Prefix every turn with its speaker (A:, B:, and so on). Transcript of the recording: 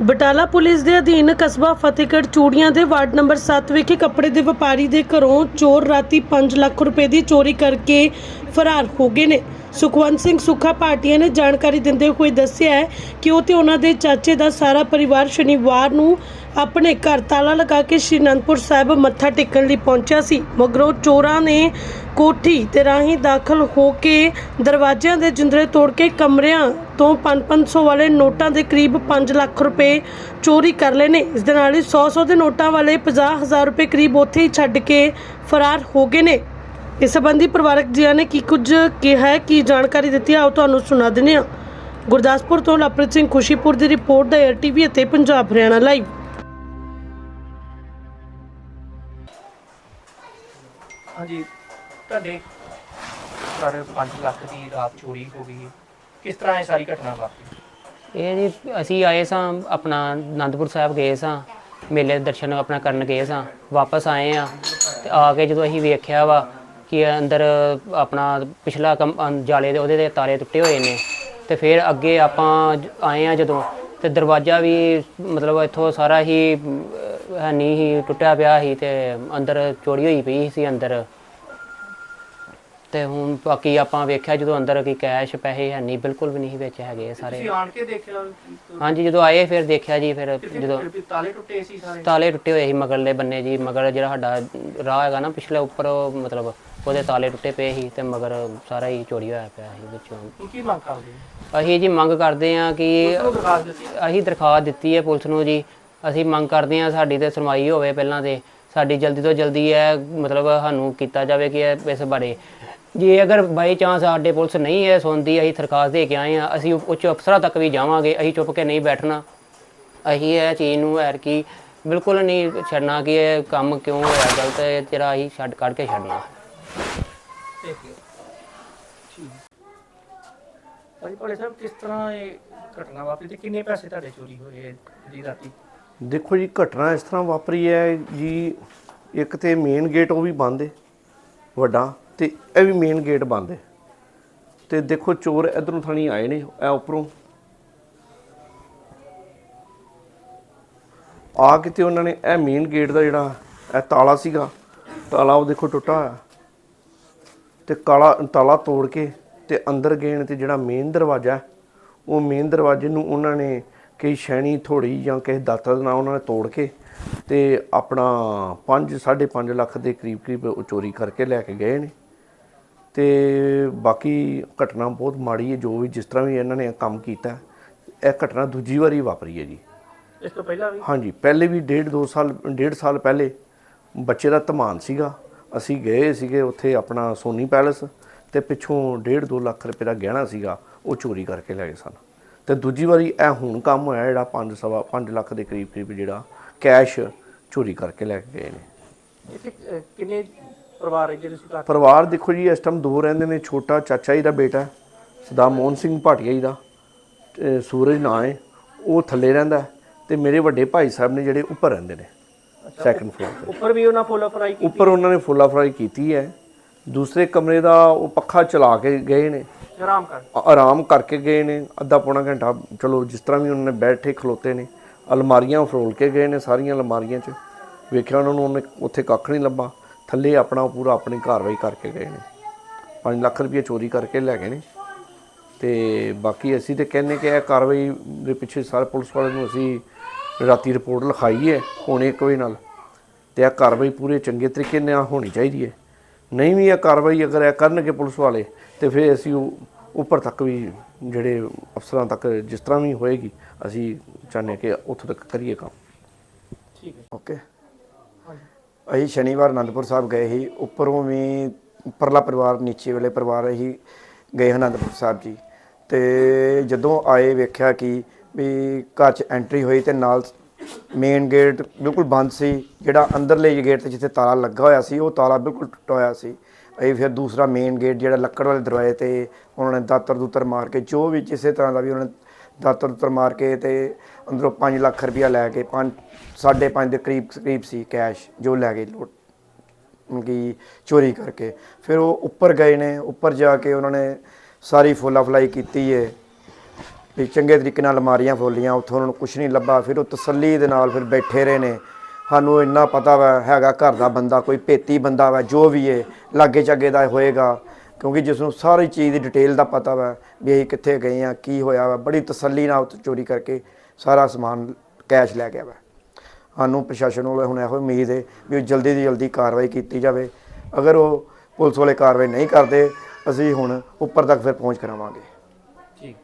A: Batala police ਦੇ ਅਧੀਨ ਕਸਬਾ ਫਤਿਹਗੜ੍ਹ ਚੂੜੀਆਂ ਦੇ ਵਾਰਡ ਨੰਬਰ 7 ਵਿਖੇ ਕੱਪੜੇ ਦੇ ਵਪਾਰੀ ਦੇ ਘਰੋਂ ਚੋਰ ਰਾਤੀ 5 ਲੱਖ ਰੁਪਏ ਦੀ ਚੋਰੀ ਕਰਕੇ ਫਰਾਰ ਹੋ ਗਏ ਨੇ। ਸੁਖਵੰਤ ਸਿੰਘ ਸੁੱਖਾ ਭਾਟੀਆ ਨੇ ਜਾਣਕਾਰੀ ਦਿੰਦੇ ਹੋਏ ਦੱਸਿਆ ਹੈ ਕਿ ਉਹ ਤੇ ਉਹਨਾਂ ਦੇ ਚਾਚੇ ਦਾ ਸਾਰਾ ਪਰਿਵਾਰ ਸ਼ਨੀਵਾਰ ਨੂੰ ਆਪਣੇ ਘਰ ਤਾਲਾ ਲਗਾ ਕੇ ਸ਼੍ਰੀ ਅਨੰਦਪੁਰ ਸਾਹਿਬ ਮੱਥਾ ਟੇਕਣ ਲਈ ਪਹੁੰਚਿਆ ਸੀ, ਮਗਰੋਂ ਚੋਰਾਂ ਨੇ ਕੋਠੀ ਤੇ ਰਾਹੀਂ ਦਾਖਲ ਹੋ ਕੇ ਦਰਵਾਜ਼ਿਆਂ ਦੇ ਜਿੰਦਰੇ ਤੋੜ ਕੇ ਕਮਰਿਆਂ ਤੋਂ 5-500 ਵਾਲੇ ਨੋਟਾਂ ਦੇ ਕਰੀਬ 5 ਲੱਖ ਰੁਪਏ ਚੋਰੀ ਕਰ ਲਏ ਨੇ। ਇਸ ਦੇ ਨਾਲ ਹੀ 100-100 ਦੇ ਨੋਟਾਂ ਵਾਲੇ 50000 ਰੁਪਏ ਕਰੀਬ ਉੱਥੇ ਹੀ ਛੱਡ ਕੇ ਫਰਾਰ ਹੋ ਗਏ ਨੇ। ਇਸ ਸੰਬੰਧੀ ਪਰਿਵਾਰਕ ਜੀਆਂ ਨੇ ਕੀ ਕੁਝ ਕਿਹਾ ਹੈ, ਕੀ ਜਾਣਕਾਰੀ ਦਿੱਤੀ ਆਓ ਤੁਹਾਨੂੰ ਸੁਣਾ ਦਿੰਦੇ ਹਾਂ। ਗੁਰਦਾਸਪੁਰ ਤੋਂ ਲਵਪ੍ਰੀਤ ਸਿੰਘ ਖੁਸ਼ੀਪੁਰ ਦੀ ਰਿਪੋਰਟ ਦਾ ਟੀਵੀ ਅਤੇ ਪੰਜਾਬ ਹਰਿਆਣਾ ਲਾਈਵ
B: ਹਾਂਜੀ ਤੁਹਾਡੇ ਘਰ 5 ਲੱਖ ਦੀ ਰਾਤ ਚੋਰੀ ਹੋ ਗਈ ਕਿਸ ਤਰ੍ਹਾਂ ਇਹ ਸਾਰੀ ਘਟਨਾ ਵਾਪਰੀ?
C: ਇਹ ਜੀ ਅਸੀਂ ਆਏ ਸਾਂ ਆਪਣਾ ਆਨੰਦਪੁਰ ਸਾਹਿਬ ਗਏ ਸਾਂ ਮੇਲੇ ਦੇ ਦਰਸ਼ਨ ਆਪਣਾ ਕਰਨ ਗਏ ਸਾਂ ਵਾਪਸ ਆਏ ਆ ਤੇ ਆ ਕੇ ਜਦੋਂ ਅਸੀਂ ਵੇਖਿਆ ਵਾ ਕਿ ਅੰਦਰ ਆਪਣਾ ਪਿਛਲਾ ਕਮ- ਅੰ- ਜਾਲੇ ਦੇ ਉਹਦੇ ਦੇ ਤਾਰੇ ਟੁੱਟੇ ਹੋਏ ਨੇ ਤੇ ਫਿਰ ਅੱਗੇ ਆਪਾਂ ਜ- ਆਏ ਆ ਜਦੋਂ ਤੇ ਦਰਵਾਜ਼ਾ ਵੀ ਮਤਲਬ ਇੱਥੋਂ ਸਾਰਾ ਹੀ ਅਮ, ਹੈ ਨਹੀਂ ਹੀ ਟੁੱਟਿਆ ਪਿਆ ਸੀ ਤੇ ਅੰਦਰ ਚੋਰੀ ਹੋਈ ਪਈ ਸੀ ਅੰਦਰ। ਤੇ ਹੁਣ ਬਾਕੀ ਆਪਾਂ ਵੇਖਿਆ ਜਦੋਂ ਅੰਦਰ ਕੀ ਕੈਸ਼ ਪੈਸੇ ਹੈ ਨਹੀਂ ਬਿਲਕੁਲ ਵੀ ਨਹੀਂ ਵਿੱਚ ਹੈਗੇ ਸਾਰੇ।
B: ਤੁਸੀਂ ਆਣ ਕੇ ਦੇਖਿਆ
C: ਹਾਂਜੀ ਜਦੋਂ ਆਏ ਫਿਰ ਦੇਖਿਆ ਜੀ ਫਿਰ ਜਦੋਂ
B: ਕਿਤੇ ਤਾਲੇ ਟੁੱਟੇ ਸੀ ਸਾਰੇ?
C: ਤਾਲੇ ਟੁੱਟੇ ਹੋਏ ਸੀ ਮਗਰਲੇ ਬੰਨੇ ਜੀ ਮਗਰ ਜਿਹੜਾ ਸਾਡਾ ਰਾਹ ਹੈਗਾ ਨਾ ਪਿਛਲੇ ਉੱਪਰ ਉਹ ਮਤਲਬ ਉਹਦੇ ਤਾਲੇ ਟੁੱਟੇ ਪਏ ਸੀ ਤੇ ਮਗਰ ਸਾਰਾ ਹੀ ਚੋਰੀ ਹੋਇਆ ਪਿਆ ਸੀ ਵਿੱਚੋਂ।
B: ਹੁਣ ਕੀ ਮੰਗ ਕਰਦੇ?
C: ਅਸੀਂ ਜੀ ਮੰਗ ਕਰਦੇ ਹਾਂ ਕਿ
B: ਉਹ ਦਰਖਾਸਤ ਦਿੱਤੀ
C: ਅਸੀਂ ਦਰਖਾਸਤ ਦਿੱਤੀ ਹੈ ਪੁਲਿਸ ਨੂੰ ਜੀ ਅਸੀਂ ਮੰਗ ਕਰਦੇ ਹਾਂ ਸਾਡੀ ਤੇ ਸੁਣਵਾਈ ਹੋਵੇ ਪਹਿਲਾਂ ਤੇ। ਸਾਡੀ ਜਲਦੀ ਤੋਂ ਜਲਦੀ ਇਹ ਮਤਲਬ ਸਾਨੂੰ ਕੀਤਾ ਜਾਵੇ ਕਿ ਇਹ ਇਸ ਬਾਰੇ। ਜੇ ਅਗਰ ਬਾਈ ਚਾਂਸ ਸਾਡੇ ਪੁਲਿਸ ਨਹੀਂ ਹੈ ਸੁਣਦੀ, ਅਸੀਂ ਦਰਖਾਸਤ ਦੇ ਕੇ ਆਏ ਆ ਅਸੀਂ ਉੱਚ ਅਫਸਰਾਂ ਤੱਕ ਵੀ ਜਾਵਾਂਗੇ, ਅਸੀਂ ਚੁੱਪ ਕੇ ਨਹੀਂ ਬੈਠਣਾ। ਅਸੀਂ ਇਹ ਚੀਜ਼ ਨੂੰ ਐਰ ਕੀ ਬਿਲਕੁਲ ਨਹੀਂ ਛੱਡਣਾ ਕਿ ਇਹ ਕੰਮ ਕਿਉਂ ਹੋਇਆ ਗਲਤ ਹੈ ਤੇਰਾ ਅਸੀਂ ਛੱਡ ਕੱਢ ਕੇ ਛੱਡਣਾ।
B: ਦੇਖਿਓ ਠੀਕ ਸਾਹਿਬ, ਕਿਸ ਤਰ੍ਹਾਂ ਇਹ ਘਟਨਾ ਵਾਪਰੀ ਤੇ ਕਿੰਨੇ ਪੈਸੇ ਤੁਹਾਡੇ ਚੋਰੀ ਹੋਏ ਜੀ ਰਾਤੀ?
D: ਦੇਖੋ ਜੀ, ਘਟਨਾ ਇਸ ਤਰ੍ਹਾਂ ਵਾਪਰੀ ਹੈ ਜੀ, ਇੱਕ ਤੇ ਮੇਨ ਗੇਟ ਉਹ ਵੀ ਬੰਦ ਹੈ ਵੱਡਾ, ਤੇ ਇਹ ਵੀ ਮੇਨ ਗੇਟ ਬੰਦ ਹੈ ਤੇ ਦੇਖੋ, ਚੋਰ ਇਧਰੋਂ ਥਾਣੀ ਆਏ ਨੇ, ਇਹ ਉੱਪਰੋਂ। ਆ ਕੇ ਤੇ ਉਹਨਾਂ ਨੇ ਇਹ ਮੇਨ ਗੇਟ ਦਾ ਜਿਹੜਾ, ਇਹ ਤਾਲਾ ਸੀਗਾ, ਤਾਲਾ ਉਹ ਦੇਖੋ ਟੁੱਟਾ ਹੋਇਆ। ਤੇ ਕਾਲਾ, ਤਾਲਾ ਤੋੜ ਕੇ ਤੇ ਅੰਦਰ ਗਏ ਨੇ ਤੇ ਜਿਹੜਾ ਮੇਨ ਦਰਵਾਜ਼ਾ, ਉਹ ਮੇਨ ਦਰਵਾਜ਼ੇ ਨੂੰ ਉਹਨਾਂ ਨੇ ਕਈ ਸ਼ੈਣੀ ਥੋੜੀ ਜਾਂ ਕਿਸੇ ਦਾਤਰ ਦੇ ਨਾਲ ਉਹਨਾਂ ਨੇ ਤੋੜ ਕੇ ਤੇ ਆਪਣਾ 5 5.5 ਲੱਖ ਦੇ ਕਰੀਬ ਕਰੀਬ ਉਹ ਚੋਰੀ ਕਰਕੇ ਲੈ ਕੇ ਗਏ ਨੇ। ਤੇ ਬਾਕੀ ਘਟਨਾ ਬਹੁਤ ਮਾੜੀ ਹੈ ਜੋ ਵੀ ਜਿਸ ਤਰ੍ਹਾਂ ਵੀ ਇਹਨਾਂ ਨੇ ਕੰਮ ਕੀਤਾ ਇਹ ਘਟਨਾ ਦੂਜੀ ਵਾਰੀ ਵਾਪਰੀ ਹੈ ਜੀ।
B: ਇਸ ਤੋਂ ਪਹਿਲਾਂ ਵੀ?
D: ਹਾਂਜੀ ਪਹਿਲੇ ਵੀ ਡੇਢ ਦੋ ਸਾਲ ਡੇਢ ਸਾਲ ਪਹਿਲੇ ਬੱਚੇ ਦਾ ਧਮਾਨ ਸੀਗਾ। ਅਸੀਂ ਗਏ ਸੀਗੇ ਉੱਥੇ ਆਪਣਾ ਸੋਨੀ ਪੈਲਸ ਤੇ ਪਿੱਛੋਂ ਡੇਢ ਦੋ ਲੱਖ ਰੁਪਏ ਦਾ ਗਹਿਣਾ ਸੀਗਾ ਉਹ ਚੋਰੀ ਕਰਕੇ ਲੈ ਗਏ ਸਨ। ਤੇ ਦੂਜੀ ਵਾਰੀ ਇਹ ਹੁਣ ਕੰਮ ਹੋਇਆ ਜਿਹੜਾ 5 ਸਵਾ 5 ਲੱਖ ਦੇ ਕਰੀਬ ਕਰੀਬ ਜਿਹੜਾ ਕੈਸ਼ ਚੋਰੀ ਕਰਕੇ ਲੈ ਕੇ ਗਏ ਨੇ।
B: ਕਿੰਨੇ ਪਰਿਵਾਰ ਹੈ ਜਿਹੜੇ
D: ਪਰਿਵਾਰ ਦੇਖੋ ਜੀ ਇਸ ਟਾਈਮ ਦੋ ਰਹਿੰਦੇ ਨੇ ਛੋਟਾ ਚਾਚਾ ਜੀ ਦਾ ਬੇਟਾ ਸਦਾ ਮੋਹਨ ਸਿੰਘ ਭਾਟੀਆ ਜੀ ਦਾ ਸੂਰਜ ਨਾਂ ਹੈ ਉਹ ਥੱਲੇ ਰਹਿੰਦਾ ਤੇ ਮੇਰੇ ਵੱਡੇ ਭਾਈ ਸਾਹਿਬ ਨੇ ਜਿਹੜੇ ਉੱਪਰ ਰਹਿੰਦੇ ਨੇ ਸੈਕੰਡ ਫਲੋਰ ਤੇ।
B: ਉੱਪਰ ਵੀ ਉਹਨਾਂ ਫੁੱਲ ਫਰਾਈ ਕੀਤੀ
D: ਉੱਪਰ ਉਹਨਾਂ ਨੇ ਫੁੱਲਾ ਫਰਾਈ ਕੀਤੀ ਹੈ। ਦੂਸਰੇ ਕਮਰੇ ਦਾ ਉਹ ਪੱਖਾ ਚਲਾ ਕੇ ਗਏ ਨੇ
B: ਆਰਾਮ ਕਰ।
D: ਆਰਾਮ ਕਰਕੇ ਗਏ ਨੇ, ਅੱਧਾ ਪੌਣਾ ਘੰਟਾ। ਚਲੋ, ਜਿਸ ਤਰ੍ਹਾਂ ਵੀ ਉਹਨਾਂ ਨੇ ਬੈਠੇ, ਖਲੋਤੇ ਨੇ, ਅਲਮਾਰੀਆਂ ਫਰੋਲ ਕੇ ਗਏ ਨੇ ਸਾਰੀਆਂ ਅਲਮਾਰੀਆਂ 'ਚ। ਵੇਖਿਆ ਉਹਨਾਂ ਨੂੰ, ਉਹਨੇ ਉੱਥੇ ਕੱਖ ਨਹੀਂ ਲੱਭਾ। ਥੱਲੇ ਆਪਣਾ, ਪੂਰਾ ਆਪਣੀ ਕਾਰਵਾਈ ਕਰਕੇ ਗਏ ਨੇ। 5 ਲੱਖ ਰੁਪਏ ਚੋਰੀ ਕਰਕੇ ਲੈ ਗਏ ਨੇ। ਤੇ ਬਾਕੀ ਅਸੀਂ ਤੇ ਕਹਿੰਨੇ ਕਿ ਇਹ ਕਾਰਵਾਈ ਦੇ ਪਿੱਛੇ ਸਾਰੇ ਪੁਲਿਸ ਵਾਲਿਆਂ ਨੂੰ ਅਸੀਂ ਰਾਤੀ ਰਿਪੋਰਟ ਲਿਖਾਈ ਹੈ, ਹੁਣੇ ਇੱਕ ਵਜੇ ਨਾਲ। ਤੇ ਇਹ ਕਾਰਵਾਈ ਪੂਰੇ ਚੰਗੇ ਤਰੀਕੇ ਨਾਲ ਹੋਣੀ ਚਾਹੀਦੀ ਹੈ। ਨਹੀਂ ਵੀ ਇਹ ਕਾਰਵਾਈ ਅਗਰ ਇਹ ਕਰਨਗੇ ਪੁਲਿਸ ਵਾਲੇ ਤੇ ਫਿਰ ਅਸੀਂ ਉਹ ਉੱਪਰ ਤੱਕ ਵੀ ਜਿਹੜੇ ਅਫਸਰਾਂ ਤੱਕ ਜਿਸ ਤਰ੍ਹਾਂ ਵੀ ਹੋਏਗੀ ਅਸੀਂ ਚਾਹੁੰਦੇ ਹਾਂ ਕਿ ਉੱਥੋਂ ਤੱਕ ਕਰੀਏ ਕੰਮ।
B: ਠੀਕ ਹੈ।
E: ਓਕੇ। ਅਸੀਂ ਸ਼ਨੀਵਾਰ ਅਨੰਦਪੁਰ ਸਾਹਿਬ ਗਏ ਸੀ ਉੱਪਰੋਂ ਵੀ ਉੱਪਰਲਾ ਪਰਿਵਾਰ ਨੀਚੇ ਵਾਲੇ ਪਰਿਵਾਰ ਅਸੀਂ ਗਏ ਅਨੰਦਪੁਰ ਸਾਹਿਬ ਜੀ। ਤੇ ਜਦੋਂ ਆਏ ਵੇਖਿਆ ਕਿ ਵੀ ਘਰ 'ਚ ਐਂਟਰੀ ਹੋਈ ਤੇ ਨਾਲ ਮੇਨ ਗੇਟ ਬਿਲਕੁਲ ਬੰਦ ਸੀ, ਜਿਹੜਾ ਅੰਦਰਲੇ ਗੇਟ ਤੇ ਜਿੱਥੇ ਤਾਲਾ ਲੱਗਾ ਹੋਇਆ ਸੀ, ਉਹ ਤਾਲਾ ਬਿਲਕੁਲ ਟੁੱਟਾ ਹੋਇਆ ਸੀ। ਇਹ ਫਿਰ ਦੂਸਰਾ ਮੇਨ ਗੇਟ ਜਿਹੜਾ ਲੱਕੜ ਵਾਲੇ ਦਰਵਾਜ਼ੇ ਤੇ ਉਹਨਾਂ ਨੇ ਦਾਤਰ ਦੂਤਰ ਮਾਰ ਕੇ, ਜੋ ਵੀ ਕਿਸੇ ਤਰ੍ਹਾਂ ਦਾ ਵੀ ਉਹਨਾਂ ਨੇ ਦਾਤਰ ਦੂਤਰ ਮਾਰ ਕੇ ਤੇ ਅੰਦਰੋਂ 5 ਲੱਖ ਰੁਪਇਆ ਲੈ ਕੇ 5 5.5 ਦੇ ਕਰੀਬ ਕਰੀਬ ਸੀ ਕੈਸ਼ ਜੋ ਲੈ ਗਏ ਲੁੱਟ ਕਿ ਚੋਰੀ ਕਰਕੇ। ਫਿਰ ਉਹ ਉੱਪਰ ਗਏ ਨੇ, ਉੱਪਰ ਜਾ ਕੇ ਉਹਨਾਂ ਨੇ ਸਾਰੀ ਫੋਲਾ ਫਲਾਈ ਕੀਤੀ ਹੈ ਵੀ ਚੰਗੇ ਤਰੀਕੇ ਨਾਲ ਅਲਮਾਰੀਆਂ ਫੋਲੀਆਂ ਉੱਥੋਂ ਉਹਨਾਂ ਨੂੰ ਕੁਝ ਨਹੀਂ ਲੱਭਾ, ਫਿਰ ਉਹ ਤਸੱਲੀ ਦੇ ਨਾਲ ਫਿਰ ਬੈਠੇ ਰਹੇ ਨੇ। ਸਾਨੂੰ ਇੰਨਾ ਪਤਾ ਵਾ, ਹੈਗਾ ਘਰ ਦਾ ਬੰਦਾ, ਕੋਈ ਭੇਤੀ ਬੰਦਾ ਵਾ, ਜੋ ਵੀ ਹੈ ਲਾਗੇ ਚਾਗੇ ਦਾ ਹੋਏਗਾ। ਕਿਉਂਕਿ ਜਿਸ ਨੂੰ ਸਾਰੀ ਚੀਜ਼ ਦੀ ਡਿਟੇਲ ਦਾ ਪਤਾ ਵਾ, ਵੀ ਅਸੀਂ ਕਿੱਥੇ ਗਏ ਆ, ਕੀ ਹੋਇਆ ਵਾ, ਬੜੀ ਤਸੱਲੀ ਨਾਲ ਉੱਥੇ ਚੋਰੀ ਕਰਕੇ ਸਾਰਾ ਸਮਾਨ ਕੈਸ਼ ਲੈ ਗਿਆ ਵਾ। ਸਾਨੂੰ ਪ੍ਰਸ਼ਾਸਨ ਵੱਲੋਂ ਹੁਣ ਇਹੋ ਉਮੀਦ ਹੈ ਵੀ ਉਹ ਜਲਦੀ ਤੋਂ ਜਲਦੀ ਕਾਰਵਾਈ ਕੀਤੀ ਜਾਵੇ। ਅਗਰ ਉਹ ਪੁਲਿਸ ਵਾਲੇ ਕਾਰਵਾਈ ਨਹੀਂ ਕਰਦੇ, ਅਸੀਂ ਹੁਣ ਉੱਪਰ ਤੱਕ ਫਿਰ ਪਹੁੰਚ ਕਰਾਵਾਂਗੇ।